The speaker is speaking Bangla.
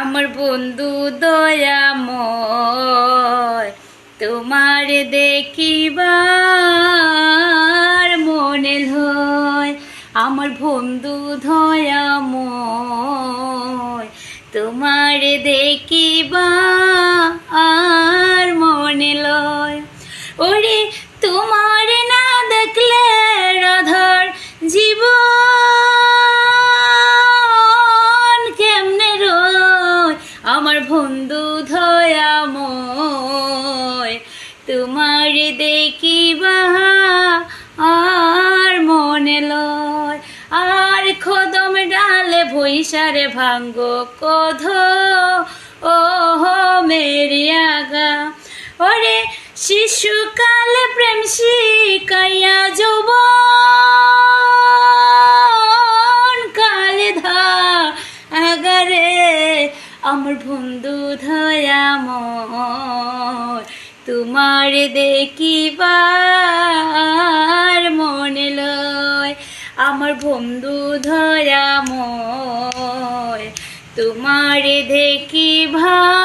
আমার বন্ধু দয়াময়, তোমার দেখিবার মনে হয় আমার বন্ধু দয়াময়, তোমার দেখিবার মনে লয়। ওরে তোমার আমার বন্ধু ধয়াময় তোমার দেখিবা আর মনে লয়। আর খদম ডালে ভৈসারে ভাঙ্গ কধ ও মেরি আগা। ওরে শিশুকালে প্রেম শিকাইয়া আমার বন্ধু ধয়াময় তোমার দেখিবার মনে লয়। আমার বন্ধু ধরাময় তোমার দেখিবা